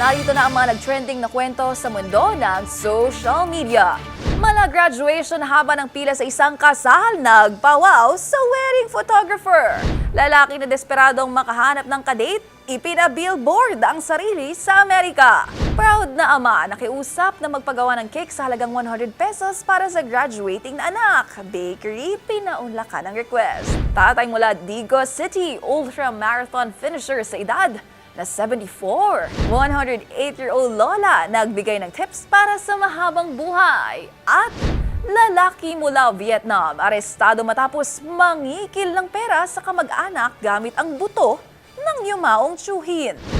narito na ang mga nag-trending na kwento sa mundo ng social media. Mala graduation haba ng pila sa isang kasal, nagpawaw sa wedding photographer. Lalaki na desperadong makahanap ng kadate, ipina-billboard ang sarili sa Amerika. Proud na ama nakiusap na magpagawa ng cake sa halagang 100 pesos para sa graduating na anak. Bakery, pinaunlakan ang request. Tatay mula Digos City, ultra marathon finisher sa edad na 74. 108-year-old Lola nagbigay ng tips para sa mahabang buhay. At lalaki mula Vietnam arestado matapos mangikil ng pera sa kamag-anak gamit ang buto ng yumaong tsuhin.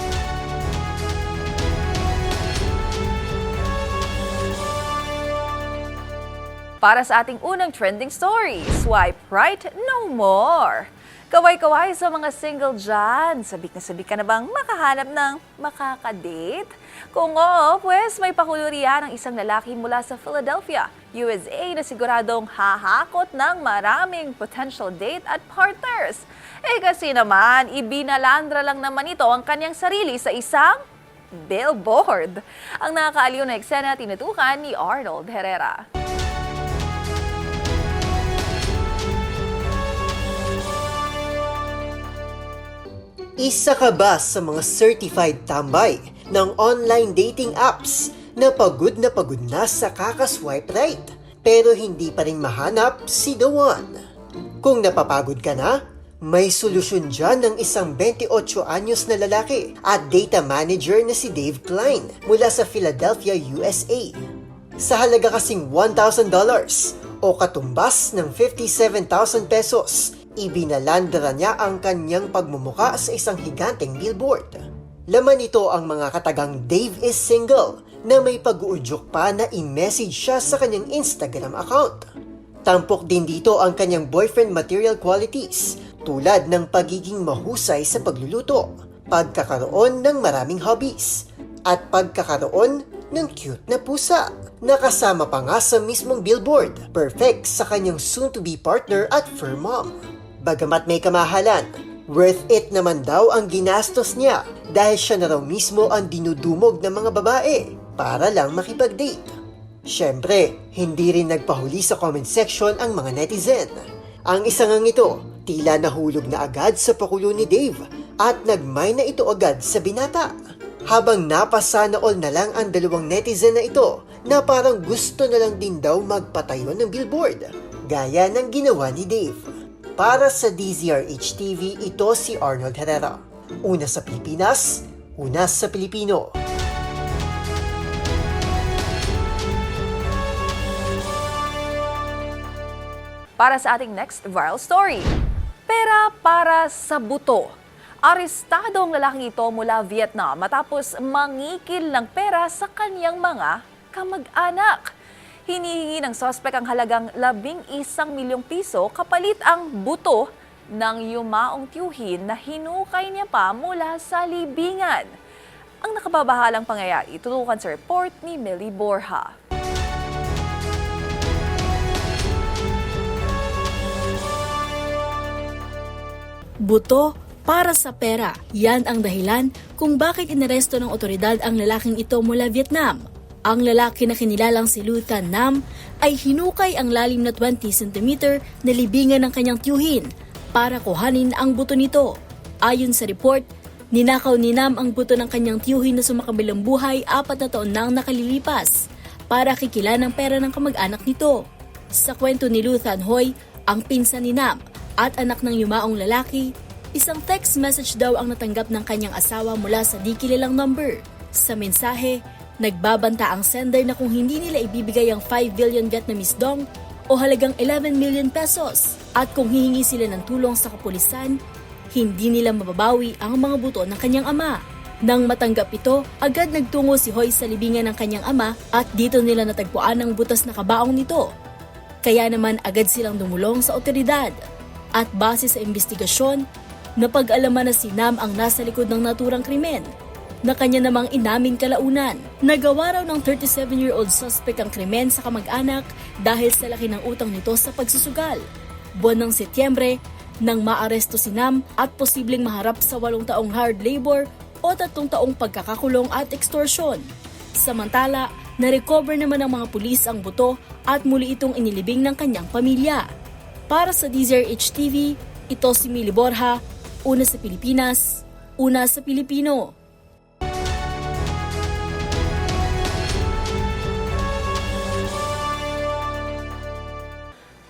Para sa ating unang trending story, swipe right no more. Kaway-kaway sa mga single dyan. Sabik na sabik ka na bang makahanap ng makakadate? Kung oo, pues may pakulurian ng isang lalaki mula sa Philadelphia, USA na siguradong hahakot ng maraming potential date at partners. Eh kasi naman, ibinalandra lang naman ito ang kanyang sarili sa isang billboard. Ang nakakaaliw na eksena tinutukan ni Arnold Herrera. Isa ka ba sa mga certified tambay ng online dating apps na pagod na pagod na sa kakaswipe right pero hindi pa rin mahanap si the one? Kung napapagod ka na, may solusyon dyan ng isang 28 anyos na lalaki at data manager na si Dave Klein mula sa Philadelphia, USA. Sa halaga kasing $1,000 o katumbas ng 57,000 pesos, ibinalandra niya ang kanyang pagmumuka sa isang higanteng billboard. Laman ito ang mga katagang Dave is single na may pag-uudyok pa na i-message siya sa kanyang Instagram account. Tampok din dito ang kanyang boyfriend material qualities tulad ng pagiging mahusay sa pagluluto, pagkakaroon ng maraming hobbies, at pagkakaroon ng cute na pusa. Nakasama pa nga sa mismong billboard, perfect sa kanyang soon-to-be partner at fur mom. Bagamat may kamahalan, worth it naman daw ang ginastos niya dahil siya na raw mismo ang dinudumog ng mga babae para lang makipag-date. Siyempre, hindi rin nagpahuli sa comment section ang mga netizen. Ang isa ngang ito, tila nahulog na agad sa pakulo ni Dave at nagmay na ito agad sa binata. Habang napasana all na lang ang dalawang netizen na ito na parang gusto na lang din daw magpatayo ng billboard, gaya ng ginawa ni Dave. Para sa DZRH TV, ito si Arnold Herrera. Una sa Pilipinas, una sa Pilipino. Para sa ating next viral story. Pera para sa buto. Arestado ang lalaking ito mula Vietnam matapos mangikil ng pera sa kanyang mga kamag-anak. Hinihingi ng sospek ang halagang labing isang milyong piso kapalit ang buto ng yumaong tiyuhin na hinukay niya pa mula sa libingan. Ang nakababahalang pangyayari, tutukan sa report ni Millie Borja. Buto para sa pera. Yan ang dahilan kung bakit inaresto ng otoridad ang lalaking ito mula Vietnam. Ang lalaki na kinilalang si Lu Tan Nam ay hinukay ang lalim na 20 cm na libingan ng kanyang tiyuhin para kuhanin ang buto nito. Ayon sa report, ninakaw ni Nam ang buto ng kanyang tiyuhin na sumakabilang buhay apat na taon nang nakalilipas para kikila ng pera ng kamag-anak nito. Sa kwento ni Lu Tan Hoy, ang pinsan ni Nam at anak ng yumaong lalaki, isang text message daw ang natanggap ng kanyang asawa mula sa di kilalang number. Sa mensahe, nagbabanta ang sender na kung hindi nila ibibigay ang 5 billion Vietnamese dong o halagang 11 million pesos at kung hihingi sila ng tulong sa kapulisan, hindi nila mababawi ang mga buto ng kanyang ama. Nang matanggap ito, agad nagtungo si Hoy sa libingan ng kanyang ama at dito nila natagpuan ang butas na kabaong nito. Kaya naman agad silang dumulong sa otoridad. At base sa investigasyon, napag-alaman na si Nam ang nasa likod ng naturang krimen na kanya namang inaming kalaunan. Nagawa raw ng 37-year-old suspect ang krimen sa kamag-anak dahil sa laki ng utang nito sa pagsusugal. Buwan ng Setyembre, nang maaresto si Nam at posibleng maharap sa walong taong hard labor o tatlong taong pagkakakulong at extortion. Samantala, na-recover naman ng mga pulis ang buto at muli itong inilibing ng kanyang pamilya. Para sa DZRH TV, ito si Mili Borja, una sa Pilipinas, una sa Pilipino.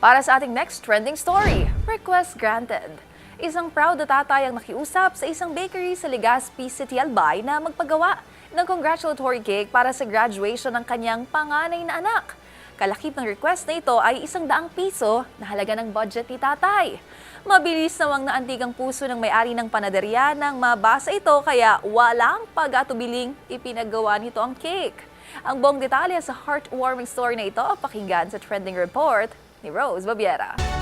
Para sa ating next trending story, request granted. Isang proud na tatay ang nakiusap sa isang bakery sa Legazpi City, Albay na magpagawa ng congratulatory cake para sa graduation ng kanyang panganay na anak. Kalakip ng request na ito ay isang daang piso na halaga ng budget ni tatay. Mabilis namang naantigang puso ng may-ari ng panaderya nang mabasa ito kaya walang pag-atubiling ipinagawa nito ang cake. Ang buong detalye sa heartwarming story na ito pakinggan sa trending report ni Rose Babiera.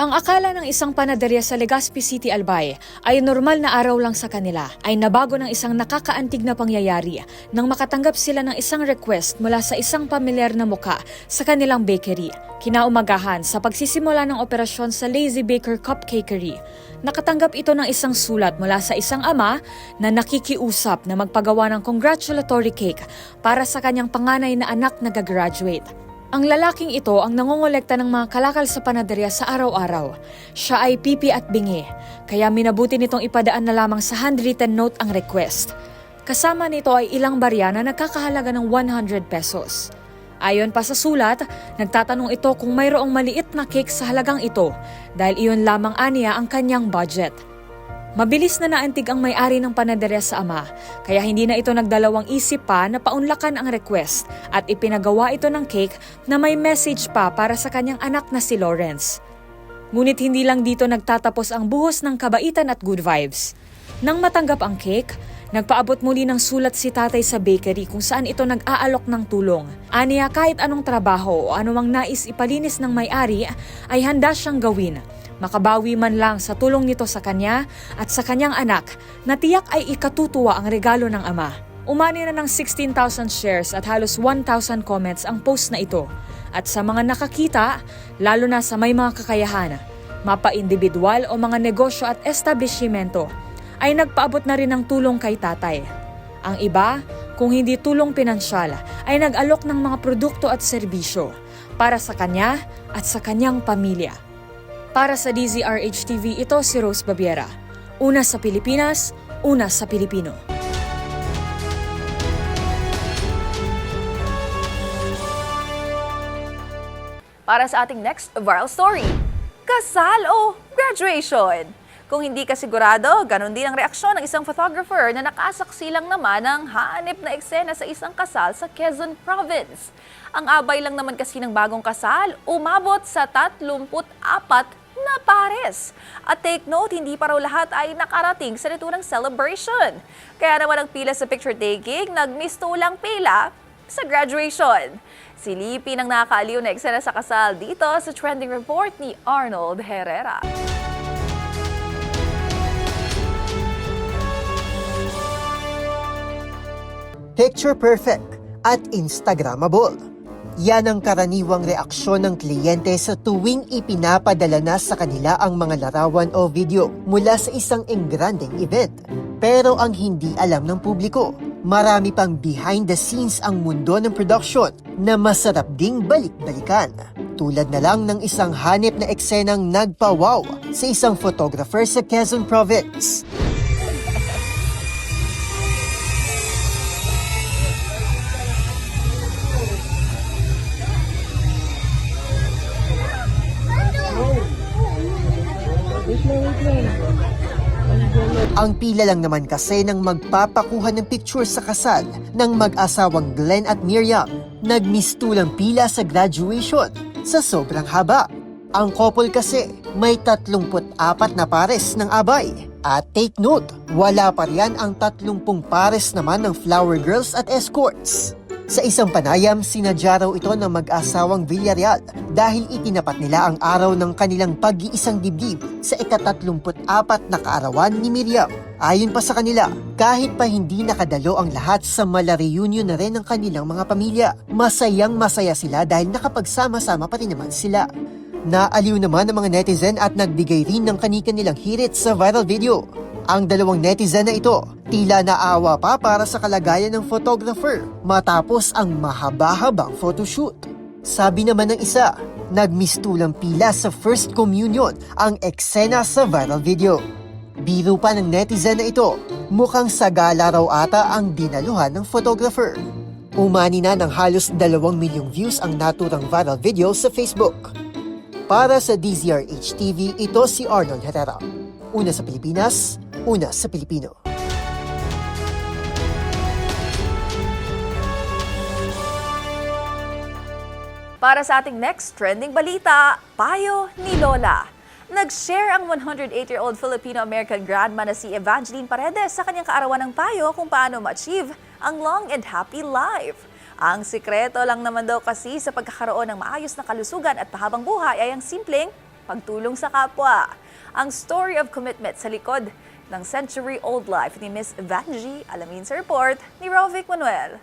Ang akala ng isang panaderya sa Legazpi City, Albay ay normal na araw lang sa kanila ay nabago ng isang nakakaantig na pangyayari nang makatanggap sila ng isang request mula sa isang pamilyar na muka sa kanilang bakery. Kinaumagahan sa pagsisimula ng operasyon sa Lazy Baker Cupcakery, nakatanggap ito ng isang sulat mula sa isang ama na nakikiusap na magpagawa ng congratulatory cake para sa kanyang panganay na anak na gagraduate. Ang lalaking ito ang nangongolekta ng mga kalakal sa panaderya sa araw-araw. Siya ay pipi at bingi, kaya minabuti nitong ipadaan na lamang sa handwritten note ang request. Kasama nito ay ilang barya na nagkakahalaga ng 100 pesos. Ayon pa sa sulat, nagtatanong ito kung mayroong maliit na cake sa halagang ito dahil iyon lamang aniya ang kanyang budget. Mabilis na naantig ang may-ari ng panaderya sa ama, kaya hindi na ito nagdalawang isip pa na paunlakan ang request at ipinagawa ito ng cake na may message pa para sa kanyang anak na si Lawrence. Ngunit hindi lang dito nagtatapos ang buhos ng kabaitan at good vibes. Nang matanggap ang cake, nagpaabot muli ng sulat si tatay sa bakery kung saan ito nag-aalok ng tulong. Aniya kahit anong trabaho o anumang nais ipalinis ng may-ari ay handa siyang gawin Makabawi man lang sa tulong nito sa kanya at sa kanyang anak na tiyak ay ikatutuwa ang regalo ng ama. Umani na ng 16,000 shares at halos 1,000 comments ang post na ito. At sa mga nakakita, lalo na sa may mga kakayahan, mapa-individual o mga negosyo at establishmento, ay nagpaabot na rin ng tulong kay tatay. Ang iba, kung hindi tulong pinansyal, ay nag-alok ng mga produkto at serbisyo para sa kanya at sa kanyang pamilya. Para sa DZRH TV, ito si Rose Babiera. Una sa Pilipinas, una sa Pilipino. Para sa ating next viral story, kasal o graduation? Kung hindi ka sigurado, ganun din ang reaksyon ng isang photographer na nakasaksi lang naman ng hanip na eksena sa isang kasal sa Quezon Province. Ang abay lang naman kasi ng bagong kasal, umabot sa 34 na pares. At take note, hindi pa raw lahat ay nakarating sa naturang celebration. Kaya naman ang pila sa picture taking, nagmistulang pila sa graduation. Silipin ang nakakaaliw na eksena sa kasal dito sa trending report ni Arnold Herrera. Picture perfect at Instagrammable. Yan ang karaniwang reaksyon ng kliyente sa tuwing ipinapadala na sa kanila ang mga larawan o video mula sa isang engranding event. Pero ang hindi alam ng publiko, marami pang behind the scenes ang mundo ng production na masarap ding balik-balikan. Tulad na lang ng isang hanip na eksenang nagpa-wow sa isang photographer sa Quezon Province. Ang pila lang naman kasi ng magpapakuha ng picture sa kasal ng mag-asawang Glenn at Miriam. Nagmistulang pila sa graduation sa sobrang haba. Ang couple kasi may 34 na pares ng abay. At take note, wala pa riyan ang 30 pares naman ng flower girls at escorts. Sa isang panayam, sinadya raw ito ng mag-asawang Villarreal dahil itinapat nila ang araw ng kanilang pag-iisang dibdib sa ika-34 na kaarawan ni Miriam. Ayon pa sa kanila, kahit pa hindi nakadalo ang lahat sa mala reunion na rin ng kanilang mga pamilya, masayang masaya sila dahil nakapagsama-sama pa rin naman sila. Naaliw naman ng mga netizen at nagbigay rin ng kani-kanilang hirit sa viral video. Ang dalawang netizen na ito, tila naawa pa para sa kalagayan ng photographer matapos ang mahaba-habang photoshoot. Sabi naman ng isa, nagmistulang pila sa first communion ang eksena sa viral video. Biro pa ng netizen na ito, mukhang sagala raw ata ang dinaluhan ng photographer. Umani na ng halos 2 milyong views ang naturang viral video sa Facebook. Para sa DZRH TV, ito si Arnold Herrera. Una sa Pilipinas, una sa Pilipino. Para sa ating next trending balita, payo ni Lola. Nag-share ang 108-year-old Filipino-American grandma na si Evangeline Paredes sa kanyang kaarawan ng payo kung paano ma-achieve ang long and happy life. Ang sikreto lang naman daw kasi sa pagkakaroon ng maayos na kalusugan at pahabang buhay ay ang simpleng pagtulong sa kapwa. Ang story of commitment sa likod ng century-old life ni Miss Evangie, alamin sa report ni Rovic Manuel.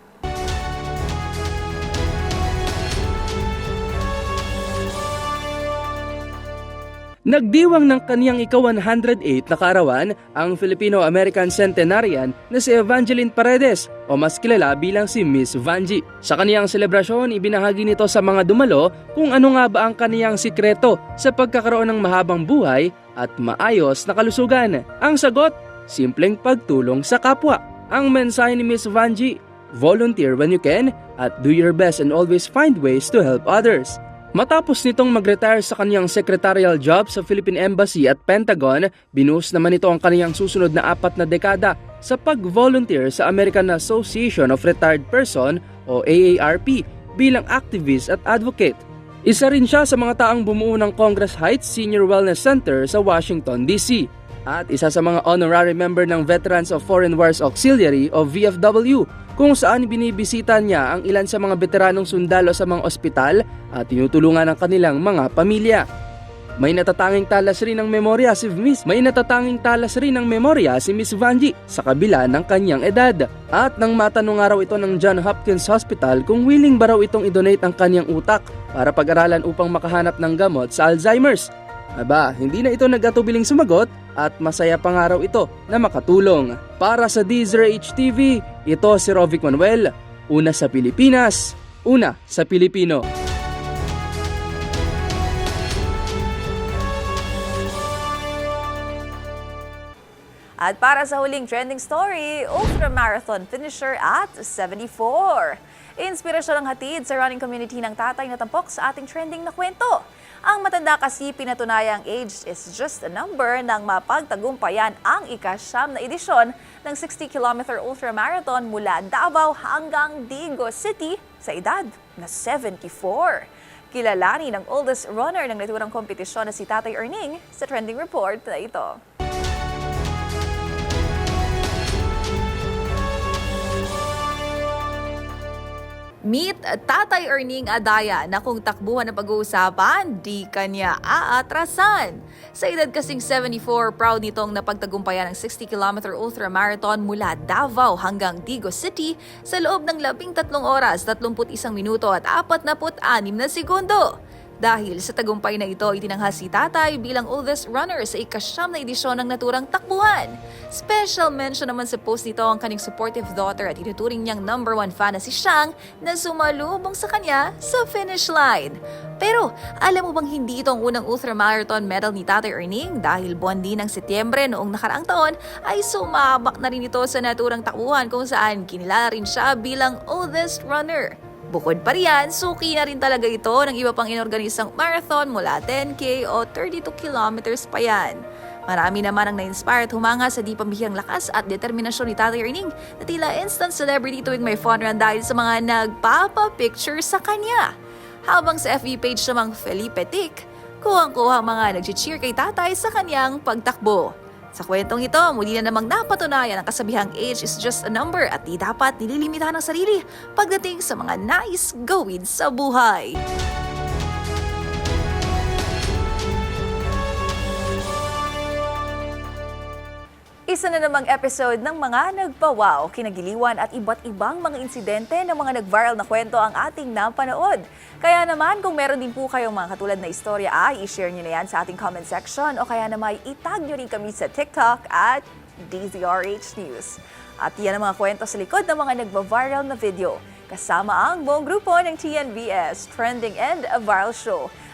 Nagdiwang ng kaniyang ika-108 na kaarawan ang Filipino-American centenarian na si Evangeline Paredes o mas kilala bilang si Miss Vanji. Sa kaniyang selebrasyon, ibinahagi nito sa mga dumalo kung ano nga ba ang kaniyang sikreto sa pagkakaroon ng mahabang buhay at maayos na kalusugan. Ang sagot, simpleng pagtulong sa kapwa. Ang mensahe ni Miss Vanji, volunteer when you can at do your best and always find ways to help others. Matapos nitong mag-retire sa kanyang secretarial job sa Philippine Embassy at Pentagon, binuhos naman ito ang kanyang susunod na apat na dekada sa pag-volunteer sa American Association of Retired Person o AARP bilang activist at advocate. Isa rin siya sa mga taang bumuo ng Congress Heights Senior Wellness Center sa Washington, D.C. At isa sa mga honorary member ng Veterans of Foreign Wars Auxiliary o VFW kung saan binibisita niya ang ilan sa mga veteranong sundalo sa mga ospital at tinutulungan ang kanilang mga pamilya. May natatanging talas rin ng memorya si Miss. May natatanging talas rin ng memorya si Miss Vanji sa kabila ng kanyang edad. At nang matanong nga raw ito ng John Hopkins Hospital kung willing ba raw itong idonate ang kanyang utak para pag-aralan upang makahanap ng gamot sa Alzheimer's. Aba, hindi na ito nagatubiling sumagot at masaya pa nga raw ito na makatulong. Para sa DZRH TV, ito si Rovic Manuel, una sa Pilipinas, una sa Pilipino. At para sa huling trending story, ultramarathon finisher at 74. Inspirasyon ang hatid sa running community ng tatay na tampok sa ating trending na kwento. Ang matanda kasi pinatunayang age is just a number nang mapagtagumpayan ang ikasyam na edisyon ng 60-kilometer ultramarathon mula Davao hanggang Digo City sa edad na 74. Kilalanin ng oldest runner ng naturang kompetisyon na si Tatay Erning sa trending report na ito. Meet Tatay Erning Adaya na kung takbuhan ng pag-uusapan, di kanya aatrasan. Sa edad kasing 74, proud nitong napagtagumpayan ng 60-kilometer ultramarathon mula Davao hanggang Digo City sa loob ng 13 oras, 31 minuto at 46 na segundo. Dahil sa tagumpay na ito, itinanghal si Tatay bilang oldest runner sa ikasyam na edisyon ng naturang takbuhan. Special mention naman sa post nito ang kanyang supportive daughter at itinuturing niyang number one fan na si Shang na sumalubong sa kanya sa finish line. Pero alam mo bang hindi ito ang unang ultramarathon medal ni Tatay Erning dahil buwan din ng Setyembre noong nakaraang taon ay sumabak na rin ito sa naturang takbuhan kung saan kinilala rin siya bilang oldest runner. Bukod pa riyan, suki na rin talaga ito ng iba pang inorganisang marathon mula 10K o 32 kilometers pa yan. Marami naman ang na-inspire at humanga sa di pambihirang lakas at determinasyon ni Tatay Erning na tila instant celebrity tuwing may fun run dahil sa mga nagpapa-picture sa kanya. Habang sa FB page namang Felipe Tic, kuhang-kuha ang mga nag-cheer kay tatay sa kanyang pagtakbo. Sa kwentong ito, muli na namang napatunayan ang kasabihang age is just a number at di dapat nililimitahan ang sarili pagdating sa mga nais gawin sa buhay. Isa na namang episode ng mga nagpawaw, kinagiliwan at iba't ibang mga insidente ng mga nag-viral na kwento ang ating napanood. Kaya naman kung meron din po kayong mga katulad na istorya ay i-share nyo na yan sa ating comment section o kaya naman itag nyo rin kami sa TikTok at DZRH News. At yan ang mga kwento sa likod ng mga nagva-viral na video kasama ang buong grupo ng TNVS Trending and a Viral Show.